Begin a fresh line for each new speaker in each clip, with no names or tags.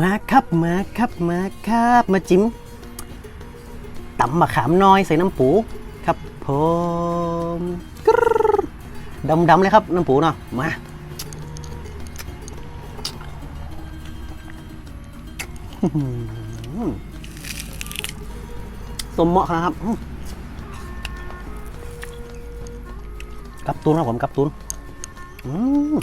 มาครับมาครับมาครับมาจิ้มตำมะขามน้อยใส่น้ำปูครับผมดำๆเลยครับน้ำปูเนาะมาอื้อหือสมเหมาะครับกับตุนครับผมกับตุนอืม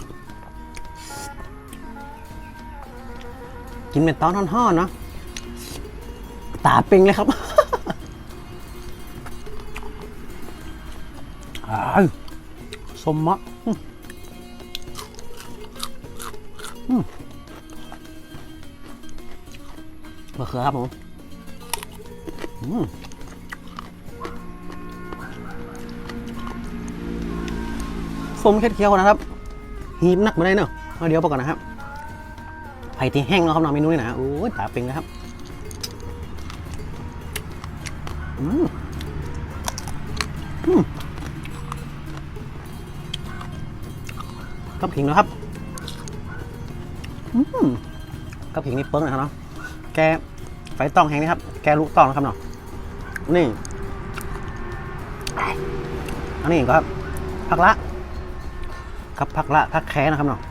กินเป็นตอนห่อนๆเนาะตาเป่งเลยครับอ้าวสมมะอืมอืมมะเขือครับผมอืมส้มเค็ดเคี้ยวนะครับ หีบนักมาได้เนอะเอาเดี๋ยวไปก่อนนะครับ ไผ่ที่แห้งเนาะครับน้องเมนูนี่นะโอ้ยตาเป็นนะครับอืมอืมกับผิงนะครับอืมกับผิงนี่เปิ้งนะครับเนาะแกไฟต้องแห้งนะครับ แกลูกต้องนะครับเนาะนี่อันนี้ก็ครับผักละกับผักละผักแค่นะครับเนาะ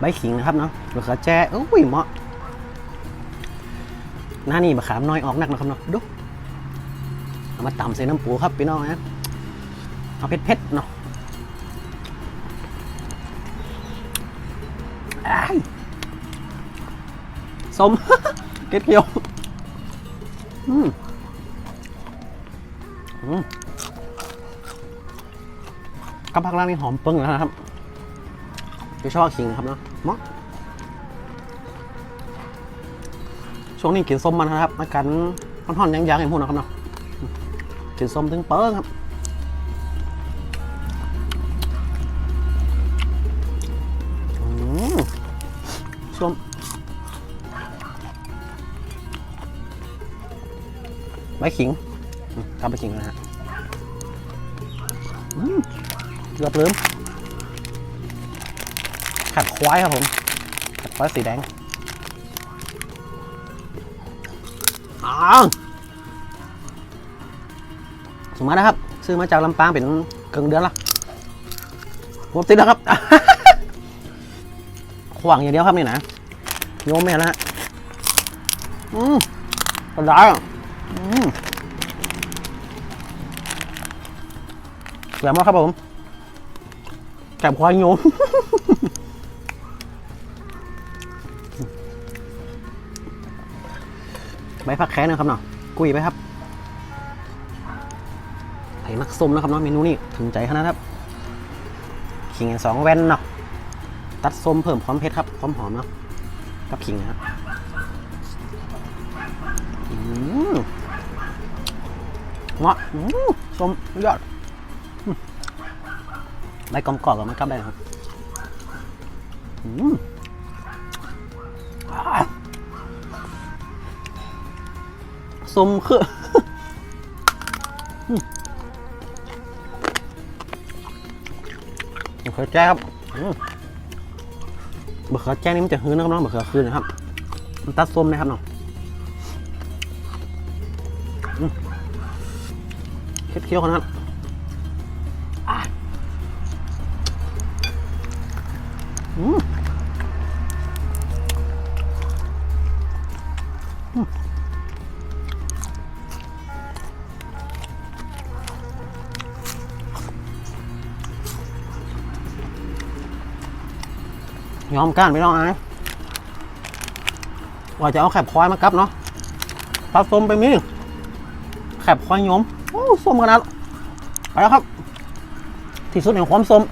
ใบขิงนะครับเนาะมะเขือแจ้โอ้ยเหมาะหน้านี่มะขามน้อยออกหนักนะครับเนาะดูเอามาตำใส่น้ำปูครับพี่น้องนะเอาเผ็ดๆเนาะอ้ส้มเกล็ดเกียวอืมอืมกับผักล่างนี่หอมปึ้งแล้วนะครับ จะชอบขิงนะครับเนาะมาช่วงนี้กินส้มมันนะครับอาการค่อนๆยังยังๆอย่างพวกนะครับเนาะกินส้มถึงเปิ้งครับอืมส้มใบขิงอืมกลับไปขิงนะฮะเกือบลืม ขัดควายครับผมขัดควายสีแดงอ้าวสมมตินะครับ ซื้อมาจากลำปางเป็นเกิงเดือนละผมติดแล้วครับขวางอย่างเดียวครับนี่นะโยมไม่เห็นแล้วฮะอืมกระดาษอืมแหลมมากครับผมแกบควายโยม ใบผักแค้นนะครับเนาะกุยไปครับไผ่มักส้มนะครับเนาะเมนูนี้ถึงใจขนาดครับขิงสองแว่นเนาะตัดส้มเพิ่มความเผ็ดครับความหอมเนาะกับขิงนะครับเงาะส้มยอดใบกลมกรอบกับมันกับได้ครับ อืม สมคืออืมะเขือแจ้ครับอืมะเขือแจ้นี่มันจะหืนนะครับน้องมะเขือคืนนะครับ มันตัดส้มนะครับน้องเคี้ยวๆขนาดนั้นอะอืม ยอมก้านไม่ต้องอายว่าจะเอาแคบควายมากับเนาะผส้มไปมีแคบควายยมโอ้ส้มขนาดไปแล้วครับ ที่สุดแห่งความส้ม